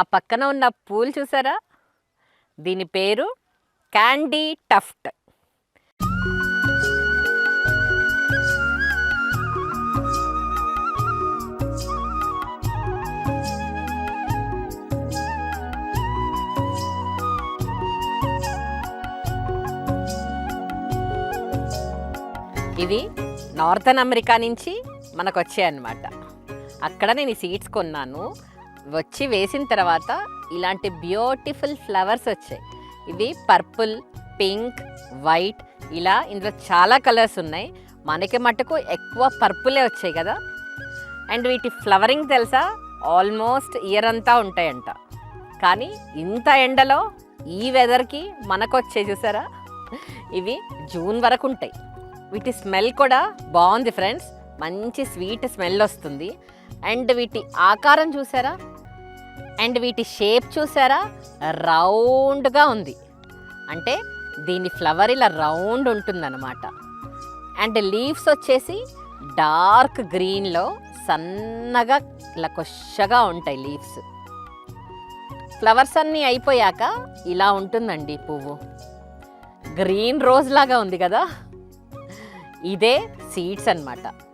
నా పక్కన ఉన్న పూలు చూసారా? దీని పేరు క్యాండీ టఫ్ట్. ఇవి నార్థన్ అమెరికా నుంచి మనకు వచ్చాయన్నమాట అక్కడ నేను ఈ సీడ్స్ కొన్నాను. వచ్చి వేసిన తర్వాత ఇలాంటి బ్యూటిఫుల్ ఫ్లవర్స్ వచ్చాయి. ఇవి పర్పుల్ పింక్ వైట్ ఇలా ఇందులో చాలా కలర్స్ ఉన్నాయి. మనకి మటుకు ఎక్కువ పర్పులే వచ్చాయి కదా. అండ్ వీటి ఫ్లవరింగ్ తెలుసా? ఆల్మోస్ట్ ఇయర్ అంతా ఉంటాయంట. కానీ ఇంత ఎండలో ఈ వెదర్కి మనకు వచ్చే చూసారా? ఇవి జూన్ వరకు ఉంటాయి. వీటి స్మెల్ కూడా బాగుంది ఫ్రెండ్స్ మంచి స్వీట్ స్మెల్ వస్తుంది. అండ్ వీటి ఆకారం చూసారా? అండ్ వీటి షేప్ చూసారా? రౌండ్గా ఉంది. అంటే దీని ఫ్లవర్ ఇలా రౌండ్ ఉంటుందన్నమాట. అండ్ లీవ్స్ వచ్చేసి డార్క్ గ్రీన్లో సన్నగా ఇలా కొచ్చగా ఉంటాయి లీవ్స్. ఫ్లవర్స్ అన్నీ అయిపోయాక ఇలా ఉంటుందండి పువ్వు. గ్రీన్ రోజ్ లాగా ఉంది కదా? ఇదే సీడ్స్ అన్నమాట.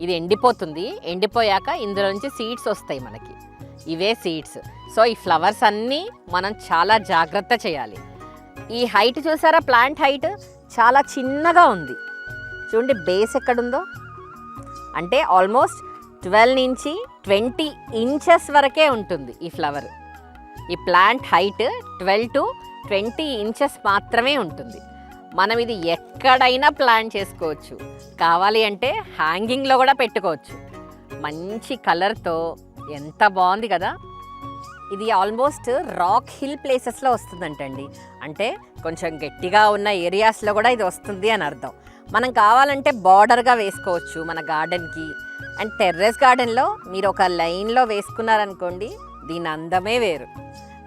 ఇది ఎండిపోతుంది. ఎండిపోయాక ఇందులో నుంచి సీడ్స్ వస్తాయి మనకి. ఇవే సీడ్స్. సో ఈ ఫ్లవర్స్ అన్నీ మనం చాలా జాగ్రత్త చేయాలి. ఈ హైట్ చూసారా? ప్లాంట్ హైట్ చాలా చిన్నగా ఉంది. చూడండి బేస్ ఎక్కడుందో. అంటే ఆల్మోస్ట్ ట్వెల్వ్ నుంచి ట్వంటీ ఇంచెస్ వరకే ఉంటుంది ఈ ఫ్లవర్. ఈ plant height twelve to twenty inches మాత్రమే ఉంటుంది. మనం ఇది ఎక్కడైనా ప్లాన్ చేసుకోవచ్చు. కావాలి అంటే హ్యాంగింగ్లో కూడా పెట్టుకోవచ్చు. మంచి కలర్తో ఎంత బాగుంది కదా! ఇది ఆల్మోస్ట్ రాక్ హిల్ ప్లేసెస్లో వస్తుందంటండి. అంటే కొంచెం గట్టిగా ఉన్న ఏరియాస్లో కూడా ఇది వస్తుంది అని అర్థం. మనం కావాలంటే బార్డర్గా వేసుకోవచ్చు మన గార్డెన్కి. అండ్ టెర్రస్ గార్డెన్లో మీరు ఒక లైన్లో వేసుకున్నారనుకోండి దీని అందమే వేరు.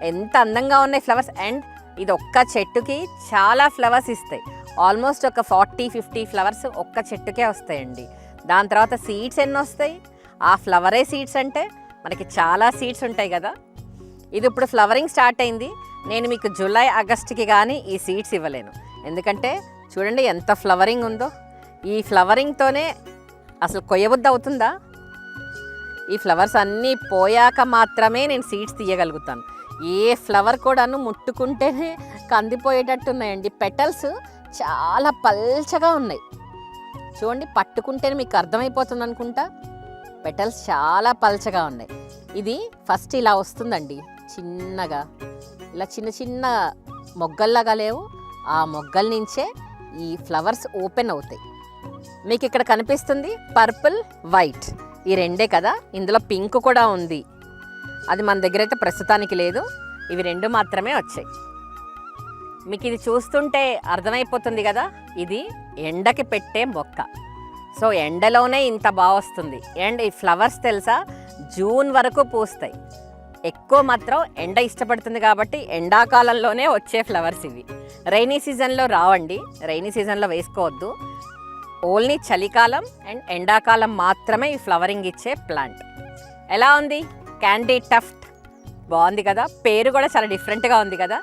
ఎంత అందంగా ఉన్నాయి ఫ్లవర్స్! అండ్ ఇది ఒక్క చెట్టుకి చాలా ఫ్లవర్స్ ఇస్తాయి. ఆల్మోస్ట్ ఒక ఫార్టీ ఫిఫ్టీ ఫ్లవర్స్ ఒక్క చెట్టుకే వస్తాయండి. దాని తర్వాత సీడ్స్ ఎన్ని వస్తాయి? ఆ ఫ్లవరే సీడ్స్ అంటే మనకి చాలా సీడ్స్ ఉంటాయి కదా. ఇది ఇప్పుడు ఫ్లవరింగ్ స్టార్ట్ అయింది. నేను మీకు జూలై ఆగస్ట్కి కానీ ఈ సీడ్స్ ఇవ్వలేను. ఎందుకంటే చూడండి ఎంత ఫ్లవరింగ్ ఉందో. ఈ ఫ్లవరింగ్తోనే అసలు కొయ్యబుద్ధి అవుతుందా? ఈ ఫ్లవర్స్ అన్నీ పోయాక మాత్రమే నేను సీడ్స్ తీయగలుగుతాను. ఏ ఫ్లవర్ కూడాను ముట్టుకుంటేనే కందిపోయేటట్టున్నాయండి. పెటల్స్ చాలా పల్చగా ఉన్నాయి. చూడండి పట్టుకుంటేనే మీకు అర్థమైపోతుంది అనుకుంటా పెటల్స్ చాలా పల్చగా ఉన్నాయి. ఇది ఫస్ట్ ఇలా వస్తుందండి చిన్నగా. ఇలా చిన్న చిన్న మొగ్గల్లాగా లేవు. ఆ మొగ్గల నుంచే ఈ ఫ్లవర్స్ ఓపెన్ అవుతాయి. మీకు ఇక్కడ కనిపిస్తుంది పర్పుల్ వైట్. ఈ రెండే కదా ఇందులో పింక్ కూడా ఉంది. అది మన దగ్గర అయితే ప్రస్తుతానికి లేదు. ఇవి రెండు మాత్రమే వచ్చాయి. మీకు ఇది చూస్తుంటే అర్థమైపోతుంది కదా? ఇది ఎండకి పెట్టే మొక్క. సో ఎండలోనే ఇంత బాగా వస్తుంది. అండ్ ఈ ఫ్లవర్స్ తెలుసా? జూన్ వరకు పూస్తాయి. ఎక్కువ మాత్రం ఎండ ఇష్టపడుతుంది కాబట్టి ఎండాకాలంలోనే వచ్చే ఫ్లవర్స్ ఇవి. రైనీ సీజన్లో రావండి. రైనీ సీజన్లో వేసుకోవద్దు. ఓన్లీ చలికాలం అండ్ ఎండాకాలం మాత్రమే ఈ ఫ్లవరింగ్ ఇచ్చే ప్లాంట్. ఎలా ఉంది? క్యాండీ టఫ్ట్ బాగుంది కదా? పేరు కూడా చాలా డిఫరెంట్గా ఉంది కదా?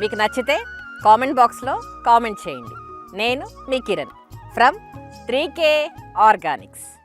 మీకు నచ్చితే కామెంట్ బాక్స్లో కామెంట్ చేయండి. నేను మీ Kiran. From three K Organics